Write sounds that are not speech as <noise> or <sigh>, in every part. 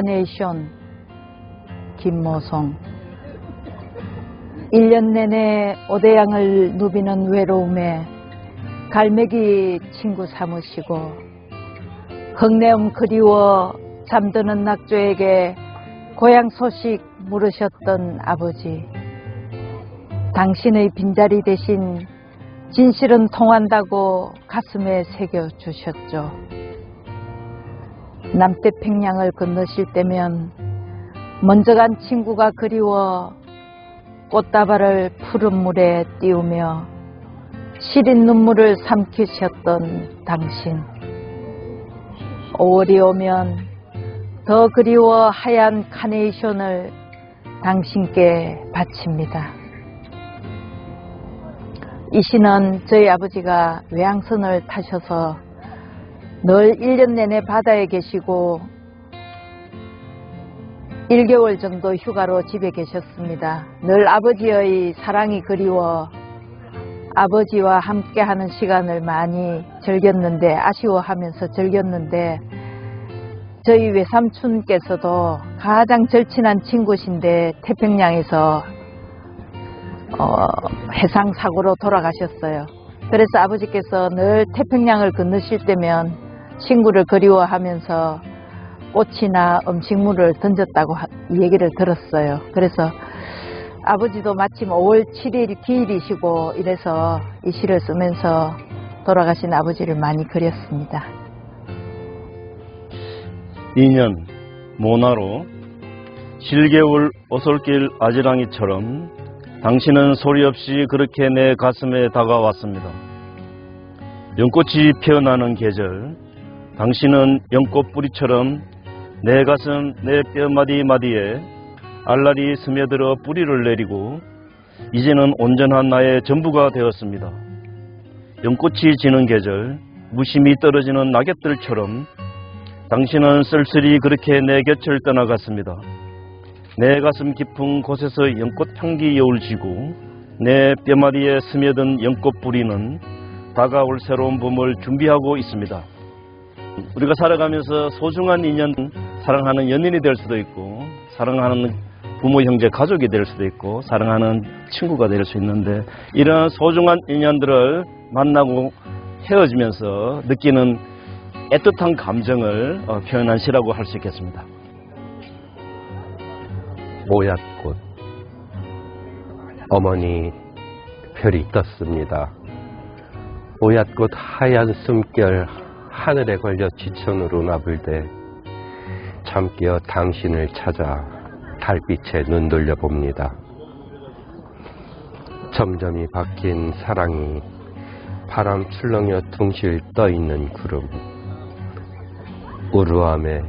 카네이션 김모송 1년 내내 오대양을 누비는 외로움에 갈매기 친구 삼으시고 흙내음 그리워 잠드는 낙조에게 고향 소식 물으셨던 아버지 당신의 빈자리 대신 진실은 통한다고 가슴에 새겨주셨죠. 남태평양을 건너실 때면 먼저 간 친구가 그리워 꽃다발을 푸른 물에 띄우며 시린 눈물을 삼키셨던 당신. 5월이 오면 더 그리워 하얀 카네이션을 당신께 바칩니다. 이 시는 저희 아버지가 외항선을 타셔서 늘 1년 내내 바다에 계시고 1개월 정도 휴가로 집에 계셨습니다. 늘 아버지의 사랑이 그리워 아버지와 함께하는 시간을 많이 즐겼는데 아쉬워하면서 즐겼는데 저희 외삼촌께서도 가장 절친한 친구신데 태평양에서 어, 해상 사고로 돌아가셨어요. 그래서 아버지께서 늘 태평양을 건너실 때면 친구를 그리워하면서 꽃이나 음식물을 던졌다고 얘기를 들었어요. 그래서 아버지도 마침 5월 7일 기일이시고 이래서 이 시를 쓰면서 돌아가신 아버지를 많이 그렸습니다. 2년 모나로 실개울 오솔길 아지랑이처럼 당신은 소리 없이 그렇게 내 가슴에 다가왔습니다. 연꽃이 피어나는 계절, 당신은 연꽃 뿌리처럼 내 가슴, 내 뼈마디 마디에 알랄이 스며들어 뿌리를 내리고 이제는 온전한 나의 전부가 되었습니다. 연꽃이 지는 계절, 무심히 떨어지는 낙엽들처럼 당신은 쓸쓸히 그렇게 내 곁을 떠나갔습니다. 내 가슴 깊은 곳에서 연꽃 향기 여울지고 내 뼈마디에 스며든 연꽃 뿌리는 다가올 새로운 봄을 준비하고 있습니다. 우리가 살아가면서 소중한 인연, 사랑하는 연인이 될 수도 있고 사랑하는 부모, 형제, 가족이 될 수도 있고 사랑하는 친구가 될 수 있는데 이러한 소중한 인연들을 만나고 헤어지면서 느끼는 애틋한 감정을 어, 표현한 시라고 할 수 있겠습니다. 모얏꽃 어머니 별이 떴습니다. 모얏꽃 하얀 숨결 하늘에 걸려 지천으로 나불대 잠깨어 당신을 찾아 달빛에 눈 돌려봅니다. 점점이 바뀐 사랑이 바람 출렁여 둥실 떠있는 구름 우루함에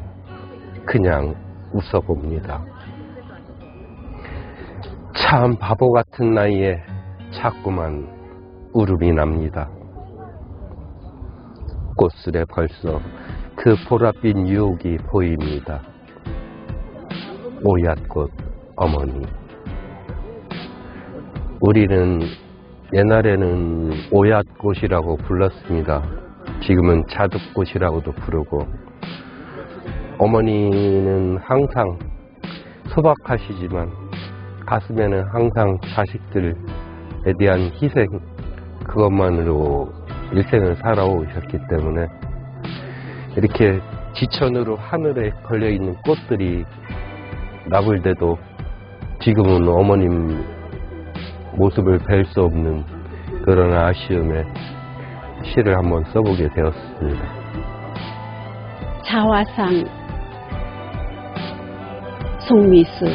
그냥 웃어봅니다. 참 바보 같은 나이에 자꾸만 울음이 납니다. 꽃술에 벌써 그 보랏빛 유혹이 보입니다. 오얏꽃 어머니. 우리는 옛날에는 오얏꽃이라고 불렀습니다. 지금은 자둑꽃이라고도 부르고 어머니는 항상 소박하시지만 가슴에는 항상 자식들에 대한 희생 그것만으로 일생을 살아오셨기 때문에 이렇게 지천으로 하늘에 걸려있는 꽃들이 나불대도 지금은 어머님 모습을 뵐 수 없는 그런 아쉬움에 시를 한번 써보게 되었습니다. 자화상 송미수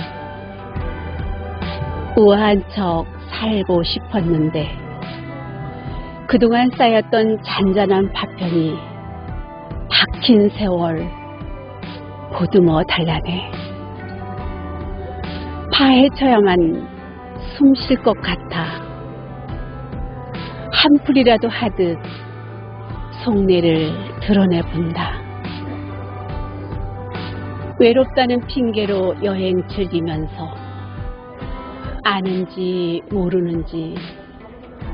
우아한 척 살고 싶었는데 그동안 쌓였던 잔잔한 파편이 박힌 세월 보듬어 달라네 파헤쳐야만 숨 쉴 것 같아 한 풀이라도 하듯 속내를 드러내 본다. 외롭다는 핑계로 여행 즐기면서 아는지 모르는지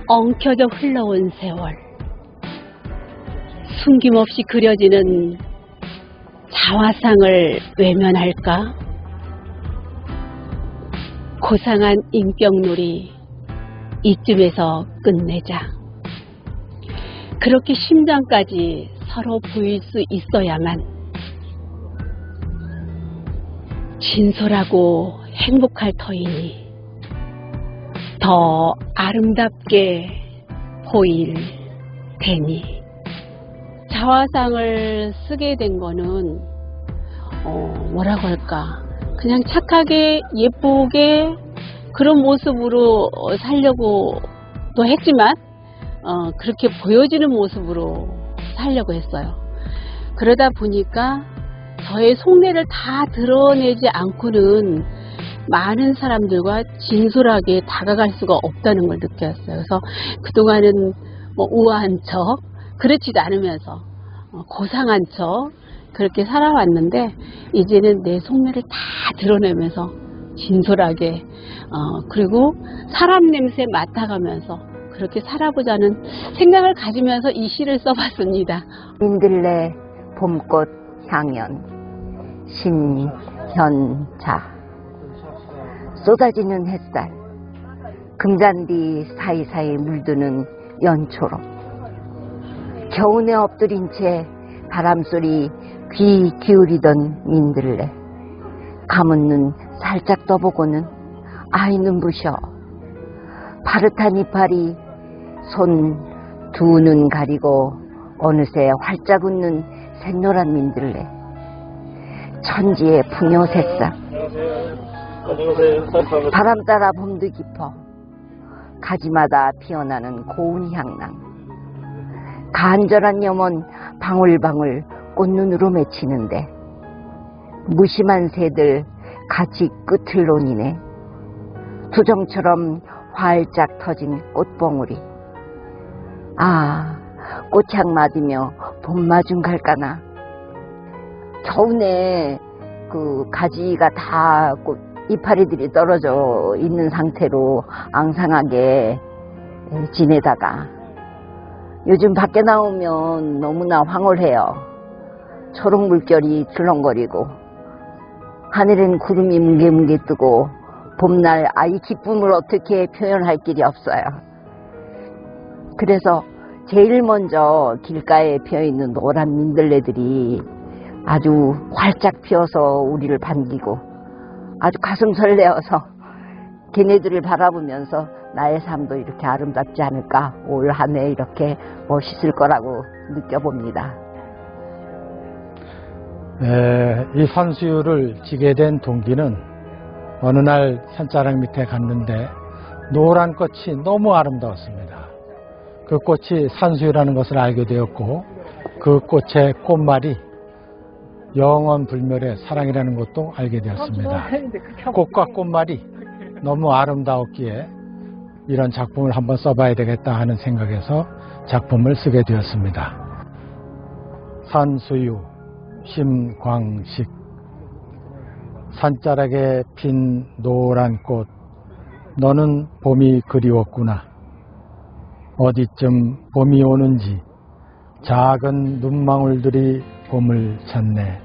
엉켜져 흘러온 세월 숨김없이 그려지는 자화상을 외면할까? 고상한 인격놀이 이쯤에서 끝내자. 그렇게 심장까지 서로 보일 수 있어야만 진솔하고 행복할 터이니 더 아름답게 보일 테니 자화상을 쓰게 된 거는 어, 뭐라고 할까 그냥 착하게 예쁘게 그런 모습으로 어, 살려고 또 했지만 어, 그렇게 보여지는 모습으로 살려고 했어요. 그러다 보니까 저의 속내를 다 드러내지 않고는 많은 사람들과 진솔하게 다가갈 수가 없다는 걸 느꼈어요. 그래서 그동안은 뭐 우아한 척, 그렇지도 않으면서 어, 고상한 척 그렇게 살아왔는데 이제는 내 속내를 다 드러내면서 진솔하게 어, 그리고 사람 냄새 맡아가면서 그렇게 살아보자는 생각을 가지면서 이 시를 써봤습니다. 민들레 봄꽃 향연 신현자 쏟아지는 햇살 금잔디 사이사이 물드는 연초로 겨우내 엎드린 채 바람소리 귀 기울이던 민들레 감은 눈 살짝 떠보고는 아이 눈부셔. 파릇한 이파리 손 두 눈 가리고 어느새 활짝 웃는 샛노란 민들레. 천지의 풍요 새싹 바람 따라 봄도 깊어 가지마다 피어나는 고운 향랑. 간절한 염원 방울방울 꽃눈으로 맺히는데 무심한 새들 같이 끝을 논이네. 투정처럼 활짝 터진 꽃봉우리. 아 꽃향 맞으며 봄 마중 갈까나? 겨우내 그 가지가 다 꽃, 이파리들이 떨어져 있는 상태로 앙상하게 지내다가 요즘 밖에 나오면 너무나 황홀해요. 초록 물결이 출렁거리고 하늘엔 구름이 뭉게뭉게 뜨고 봄날 아이 기쁨을 어떻게 표현할 길이 없어요. 그래서 제일 먼저 길가에 피어있는 노란 민들레들이 아주 활짝 피어서 우리를 반기고 아주 가슴 설레어서 걔네들을 바라보면서 나의 삶도 이렇게 아름답지 않을까 올 한 해 이렇게 멋있을 거라고 느껴봅니다. 에, 이 산수유를 지게 된 동기는 어느 날 산자락 밑에 갔는데 노란 꽃이 너무 아름다웠습니다. 그 꽃이 산수유라는 것을 알게 되었고 그 꽃의 꽃말이 영원 불멸의 사랑이라는 것도 알게 되었습니다. <laughs> 꽃과 꽃말이 너무 아름다웠기에 이런 작품을 한번 써봐야 되겠다 하는 생각에서 작품을 쓰게 되었습니다. 산수유 심광식 산자락에 핀 노란 꽃 너는 봄이 그리웠구나 어디쯤 봄이 오는지 작은 눈망울들이 봄을 찾네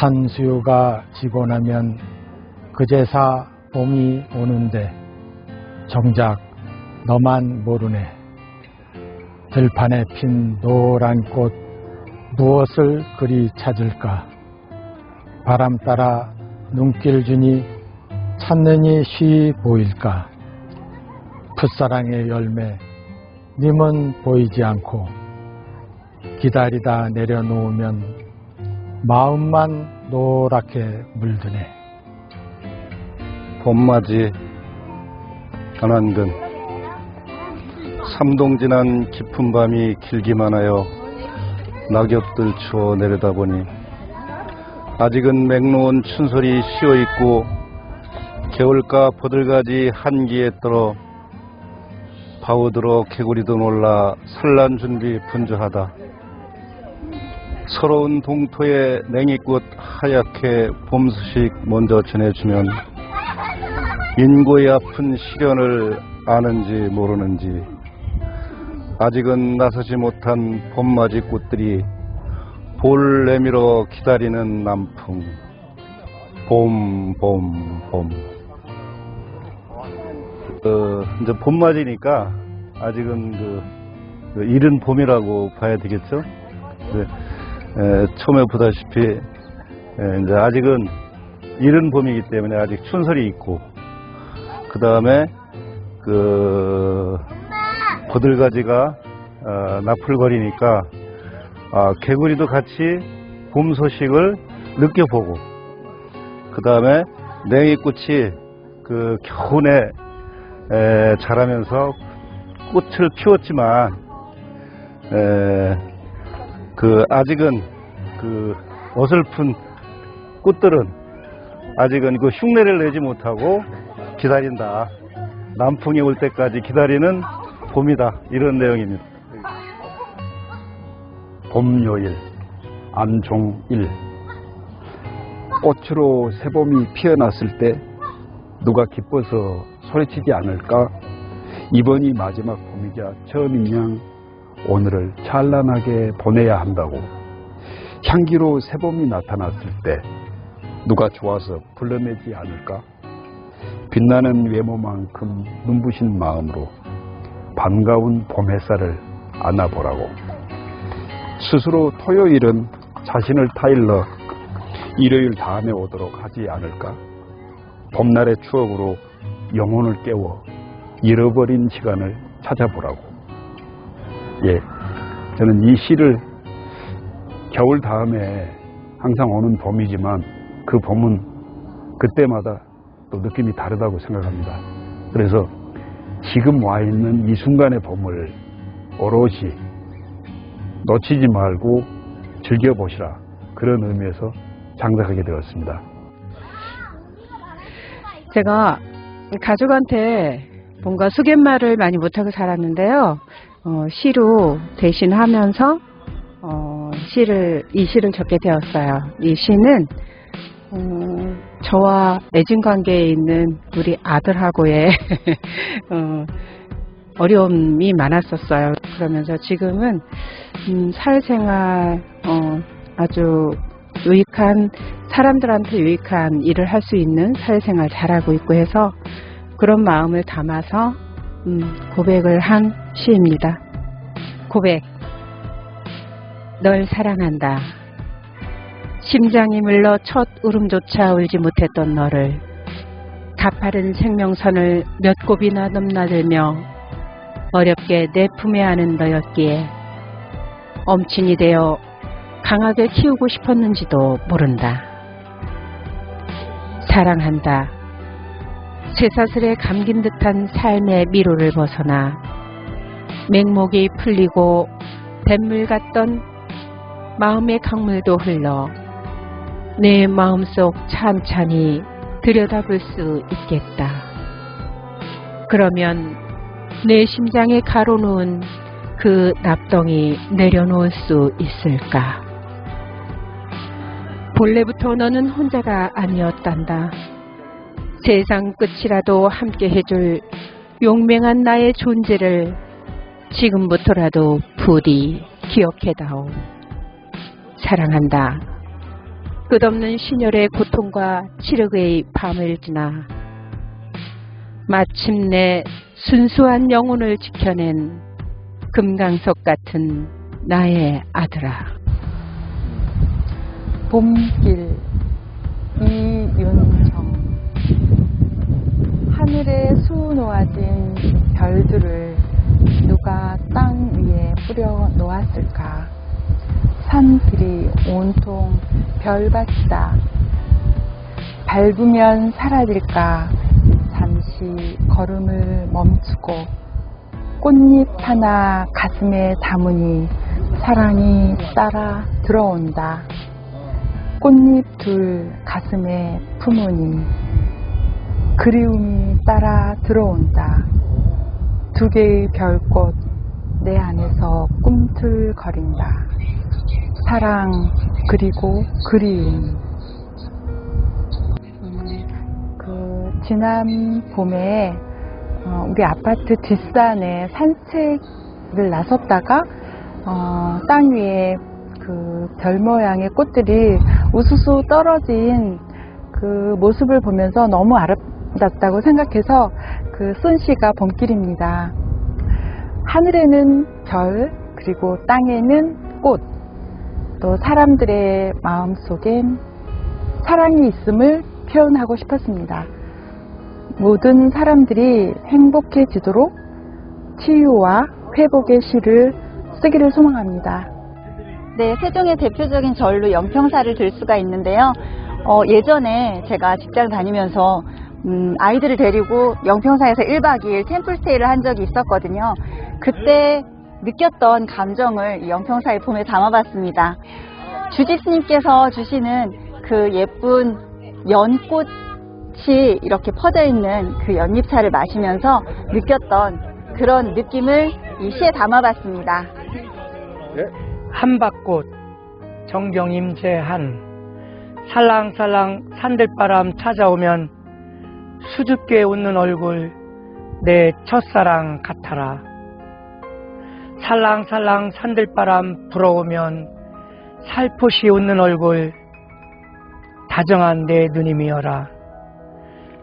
산수유가 지고 나면 그제사 봄이 오는데 정작 너만 모르네 들판에 핀 노란 꽃 무엇을 그리 찾을까? 바람 따라 눈길 주니 찾느니 쉬 보일까? 풋사랑의 열매, 님은 보이지 않고 기다리다 내려놓으면 마음만 노랗게 물드네. 봄맞이 단안근 삼동 지난 깊은 밤이 길기만 하여 낙엽들 추어 내려다보니 아직은 맹로운 춘설이 쉬어 있고 겨울가 버들가지 한기에 떨어 파우들어 개구리도 놀라 산란 준비 분주하다. 서러운 동토에 냉이꽃 하얗게 봄 소식 먼저 전해주면 인고의 아픈 시련을 아는지 모르는지 아직은 나서지 못한 봄맞이 꽃들이 볼 내밀어 기다리는 남풍 봄, 봄, 봄. 어, 이제 봄 맞이니까 아직은 그, 그 이른 봄이라고 봐야 되겠죠? 네, 에, 처음에 보다시피 에, 이제 아직은 이른 봄이기 때문에 아직 춘설이 있고 그 다음에 그 고들가지가 어, 나풀거리니까 아, 개구리도 같이 봄 소식을 느껴보고 그 다음에 냉이꽃이 그 겨우내 에, 자라면서 꽃을 피웠지만 에, 그 아직은 그 어설픈 꽃들은 아직은 그 흉내를 내지 못하고 기다린다. 남풍이 올 때까지 기다리는 봄이다. 이런 내용입니다. 봄요일 안종일 꽃으로 새봄이 피어났을 때 누가 기뻐서 소리치지 않을까 이번이 마지막 봄이자 처음인 양 오늘을 찬란하게 보내야 한다고 향기로 새봄이 나타났을 때 누가 좋아서 불러내지 않을까 빛나는 외모만큼 눈부신 마음으로 반가운 봄 햇살을 안아보라고 스스로 토요일은 자신을 타일러 일요일 다음에 오도록 하지 않을까? 봄날의 추억으로 영혼을 깨워 잃어버린 시간을 찾아보라고. 예. 저는 이 시를 겨울 다음에 항상 오는 봄이지만 그 봄은 그때마다 또 느낌이 다르다고 생각합니다. 그래서 지금 와 있는 이 순간의 봄을 오롯이 놓치지 말고 즐겨보시라. 그런 의미에서 장작하게 되었습니다. 제가 가족한테 뭔가 수갯말을 많이 못하고 살았는데요. 어, 시로 대신하면서 어, 시를 이 시를 적게 되었어요. 이 시는 어, 저와 애증 관계에 있는 우리 아들하고의 <laughs> 어, 어려움이 많았었어요. 그러면서 지금은 음, 사회생활 어, 아주 유익한 사람들한테 유익한 일을 할 수 있는 사회생활 잘하고 있고 해서 그런 마음을 담아서 음, 고백을 한 시입니다. 고백. 널 사랑한다. 심장이 물러 첫 울음조차 울지 못했던 너를 가파른 생명선을 몇 곱이나 넘나들며 어렵게 내 품에 안은 너였기에 엄친이 되어 강하게 키우고 싶었는지도 모른다. 사랑한다. 쇠사슬에 감긴 듯한 삶의 미로를 벗어나 맹목이 풀리고 뱃물 같던 마음의 강물도 흘러 내 마음속 찬찬히 들여다볼 수 있겠다. 그러면 내 심장에 가로놓은 그 납덩이 내려놓을 수 있을까? 본래부터 너는 혼자가 아니었단다. 세상 끝이라도 함께 해줄 용맹한 나의 존재를 지금부터라도 부디 기억해다오. 사랑한다. 끝없는 신혈의 고통과 치력의 밤을 지나 마침내 순수한 영혼을 지켜낸 금강석 같은 나의 아들아. 봄길 이윤정 하늘에 수놓아진 별들을 누가 땅 위에 뿌려 놓았을까 산길이 온통 별밭이다 밟으면 사라질까 잠시 걸음을 멈추고 꽃잎 하나 가슴에 담으니 사랑이 따라 들어온다. 꽃잎 둘 가슴에 품으니 그리움이 따라 들어온다. 두 개의 별꽃 내 안에서 꿈틀거린다. 사랑 그리고 그리움. 음, 그 지난 봄에 어, 우리 아파트 뒷산에 산책을 나섰다가 어, 땅 위에 그 별 모양의 꽃들이 우수수 떨어진 그 모습을 보면서 너무 아름답다고 생각해서 그쓴 시가 봄길입니다. 하늘에는 별, 그리고 땅에는 꽃, 또 사람들의 마음 속엔 사랑이 있음을 표현하고 싶었습니다. 모든 사람들이 행복해지도록 치유와 회복의 시를 쓰기를 소망합니다. 네, 세종의 대표적인 절로 연평사를 들 수가 있는데요. 어, 예전에 제가 직장 다니면서 음, 아이들을 데리고 영평사에서 1박 2일 템플스테이를 한 적이 있었거든요. 그때 느꼈던 감정을 이 영평사의 봄에 담아봤습니다. 주집스님께서 주시는 그 예쁜 연꽃이 이렇게 퍼져 있는 그 연잎차를 마시면서 느꼈던 그런 느낌을 이 시에 담아봤습니다. 한밭꽃 정경임 제한 살랑살랑 산들바람 찾아오면 수줍게 웃는 얼굴 내 첫사랑 같아라. 살랑살랑 산들바람 불어오면 살포시 웃는 얼굴 다정한 내 누님이여라.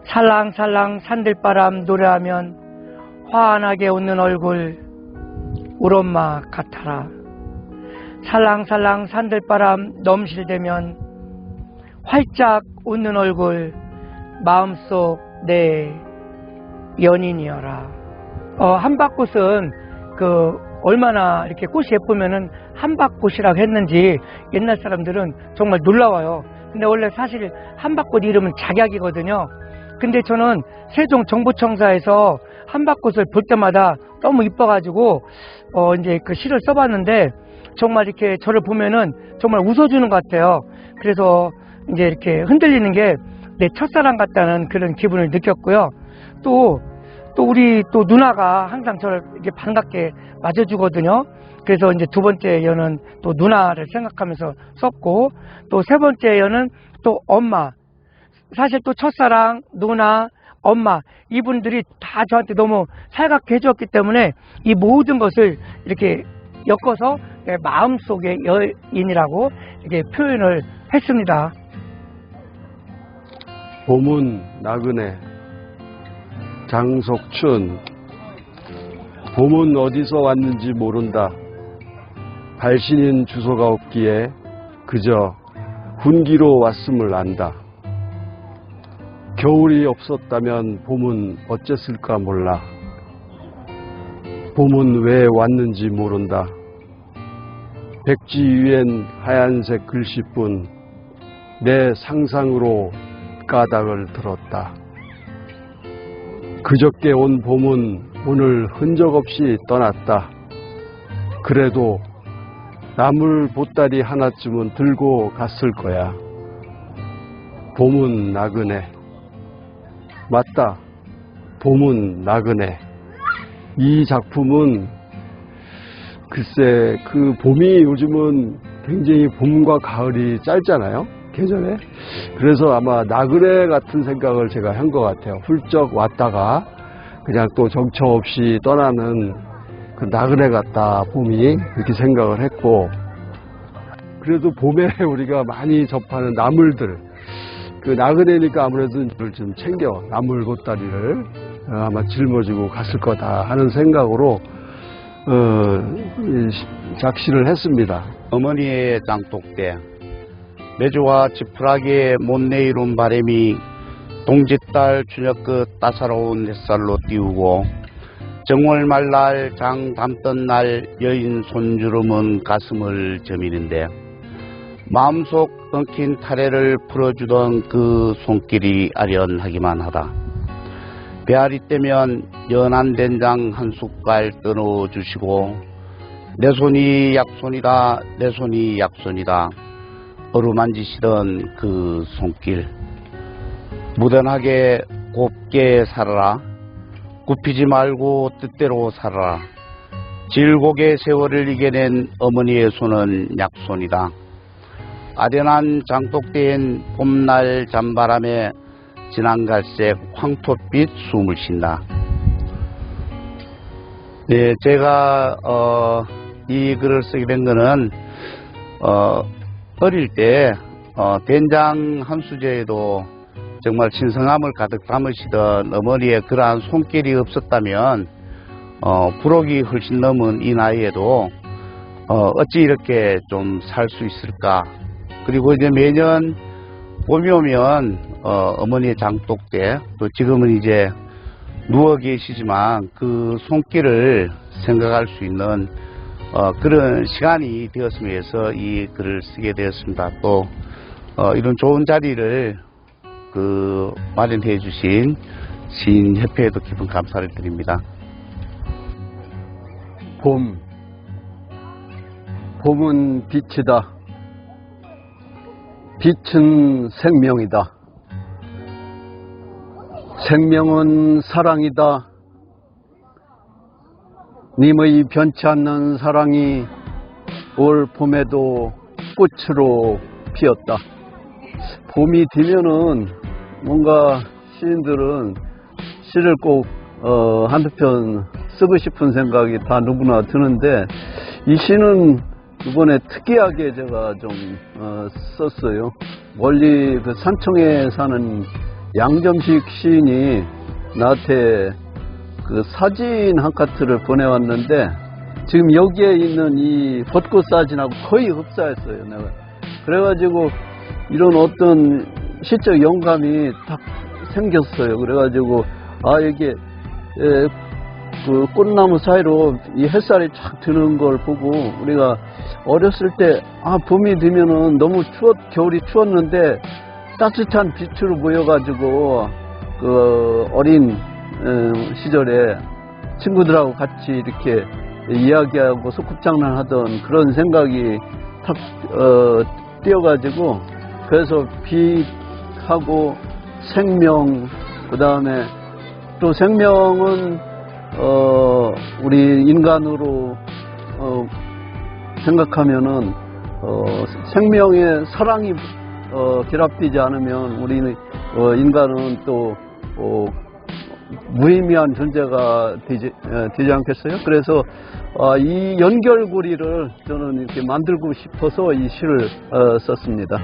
살랑살랑 산들바람 노래하면 환하게 웃는 얼굴 우엄마 같아라. 살랑살랑 산들바람 넘실대면 활짝 웃는 얼굴 마음속 내 연인이여라. 어, 한밭꽃은 그 얼마나 이렇게 꽃이 예쁘면은 한밭꽃이라고 했는지 옛날 사람들은 정말 놀라워요. 근데 원래 사실 한밭꽃 이름은 작약이거든요. 근데 저는 세종 정부청사에서 한밭꽃을 볼 때마다 너무 이뻐가지고 어 이제 그 시를 써봤는데 정말 이렇게 저를 보면은 정말 웃어주는 것 같아요. 그래서 이제 이렇게 흔들리는 게 내 첫사랑 같다는 그런 기분을 느꼈고요. 또, 또 우리 또 누나가 항상 저를 이렇게 반갑게 맞아주거든요. 그래서 이제 두 번째 연은 또 누나를 생각하면서 썼고, 또 세 번째 연은 또 엄마. 사실 또 첫사랑, 누나, 엄마, 이분들이 다 저한테 너무 살갑게 해주었기 때문에 이 모든 것을 이렇게 엮어서 내 마음속의 여인이라고 이렇게 표현을 했습니다. 봄은 나그네 장석춘. 봄은 어디서 왔는지 모른다. 발신인 주소가 없기에 그저 훈기로 왔음을 안다. 겨울이 없었다면 봄은 어쨌을까 몰라. 봄은 왜 왔는지 모른다. 백지 위엔 하얀색 글씨뿐 내 상상으로 가닥을 들었다. 그저께 온 봄은 오늘 흔적 없이 떠났다. 그래도 나물 보따리 하나쯤은 들고 갔을 거야. 봄은 나그네. 맞다. 봄은 나그네. 이 작품은 글쎄 그 봄이 요즘은 굉장히 봄과 가을이 짧잖아요. 계절에. 그래서 아마 나그네 같은 생각을 제가 한 것 같아요. 훌쩍 왔다가 그냥 또 정처 없이 떠나는 그 나그네 같다 봄이 그렇게 생각을 했고 그래도 봄에 <laughs> 우리가 많이 접하는 나물들 그 나그네니까 아무래도 좀 챙겨 나물 보따리를 아마 짊어지고 갔을 거다 하는 생각으로 어, 작시를 했습니다. 어머니의 장독대 매주와 지푸라기에 못 내이룬 바람이 동짓달 저녁 그 따사로운 햇살로 띄우고 정월 말날 장 담던 날 여인 손주름은 가슴을 저미는데 마음속 엉킨 타래를 풀어주던 그 손길이 아련하기만 하다. 배앓이 때면 연한 된장 한 숟갈 떠넣어 주시고 내 손이 약손이다 내 손이 약손이다 어루만지시던 그 손길 무던하게 곱게 살아라. 굽히지 말고 뜻대로 살아라. 질곡의 세월을 이겨낸 어머니의 손은 약손이다. 아련한 장독대인 봄날 잠바람에 진한 갈색 황토빛 숨을 쉰다. 네, 제가 어, 이 글을 쓰게 된 거는 어, 어릴 때 어, 된장 한 수제에도 정말 신성함을 가득 담으시던 어머니의 그러한 손길이 없었다면 어, 부록이 훨씬 넘은 이 나이에도 어, 어찌 이렇게 좀 살 수 있을까? 그리고 이제 매년 봄이 오면 어, 어머니의 장독대 또 지금은 이제 누워 계시지만 그 손길을 생각할 수 있는 어, 그런 시간이 되었으면 해서 이 글을 쓰게 되었습니다. 또 어, 이런 좋은 자리를 그 마련해 주신 시인협회에도 깊은 감사를 드립니다. 봄. 봄은 빛이다. 빛은 생명이다. 생명은 사랑이다. 님의 변치 않는 사랑이 올 봄에도 꽃으로 피었다. 봄이 되면은 뭔가 시인들은 시를 꼭 어, 한두 편 쓰고 싶은 생각이 다 누구나 드는데 이 시는 이번에 특이하게 제가 좀 어, 썼어요. 멀리 그 산청에 사는 양점식 시인이 나한테 그 사진 한 카트를 보내왔는데 지금 여기에 있는 이 벚꽃 사진하고 거의 흡사했어요. 내가 그래가지고 이런 어떤 시적 영감이 딱 생겼어요. 그래가지고 아 이게 에, 그 꽃나무 사이로 이 햇살이 쫙 드는 걸 보고 우리가 어렸을 때 아 봄이 되면은 너무 추웠 겨울이 추웠는데 따뜻한 빛으로 보여가지고 그 어린 어, 시절에 친구들하고 같이 이렇게 이야기하고 소꿉장난 하던 그런 생각이 탁 어, 뛰어가지고 그래서 빛하고 생명 그 다음에 또 생명은 어, 우리 인간으로 어, 생각하면은 어, 생명의 사랑이 어, 결합되지 않으면 우리는 어, 인간은 또 어, 무의미한 존재가 되지, 에, 되지 않겠어요? 그래서 어, 이 연결고리를 저는 이렇게 만들고 싶어서 이 시를 어, 썼습니다.